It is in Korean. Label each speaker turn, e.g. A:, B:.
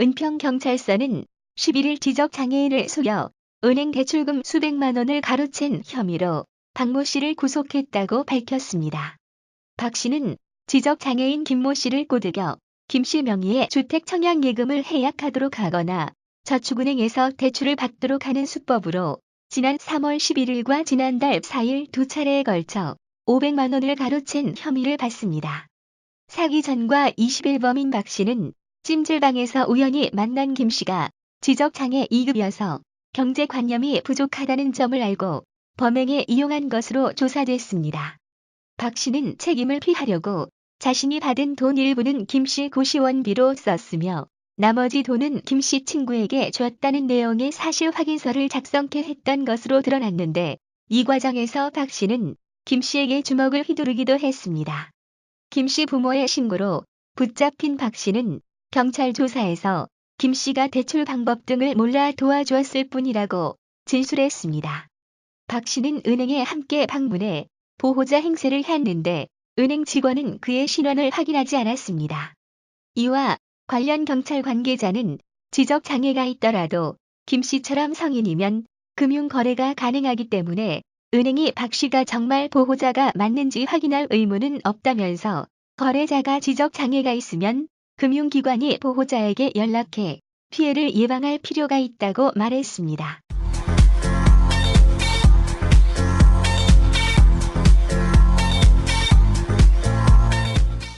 A: 은평경찰서는 11일 지적장애인을 속여 은행 대출금 수백만 원을 가로챈 혐의로 박모 씨를 구속했다고 밝혔습니다. 박 씨는 지적장애인 김모 씨를 꼬드겨 김 씨 명의의 주택 청약예금을 해약하도록 하거나 저축은행에서 대출을 받도록 하는 수법으로 지난 3월 11일과 지난달 4일 두 차례에 걸쳐 500만 원을 가로챈 혐의를 받습니다. 사기 전과 21범인 박 씨는 찜질방에서 우연히 만난 김 씨가 지적장애 2급이어서 경제관념이 부족하다는 점을 알고 범행에 이용한 것으로 조사됐습니다. 박 씨는 책임을 피하려고 자신이 받은 돈 일부는 김씨 고시원비로 썼으며 나머지 돈은 김씨 친구에게 줬다는 내용의 사실 확인서를 작성케 했던 것으로 드러났는데 이 과정에서 박 씨는 김 씨에게 주먹을 휘두르기도 했습니다. 김 씨 부모의 신고로 붙잡힌 박 씨는 경찰 조사에서 김 씨가 대출 방법 등을 몰라 도와주었을 뿐이라고 진술했습니다. 박 씨는 은행에 함께 방문해 보호자 행세를 했는데 은행 직원은 그의 신원을 확인하지 않았습니다. 이와 관련 경찰 관계자는 지적 장애가 있더라도 김 씨처럼 성인이면 금융 거래가 가능하기 때문에 은행이 박 씨가 정말 보호자가 맞는지 확인할 의무는 없다면서 거래자가 지적 장애가 있으면 금융기관이 보호자에게 연락해 피해를 예방할 필요가 있다고 말했습니다.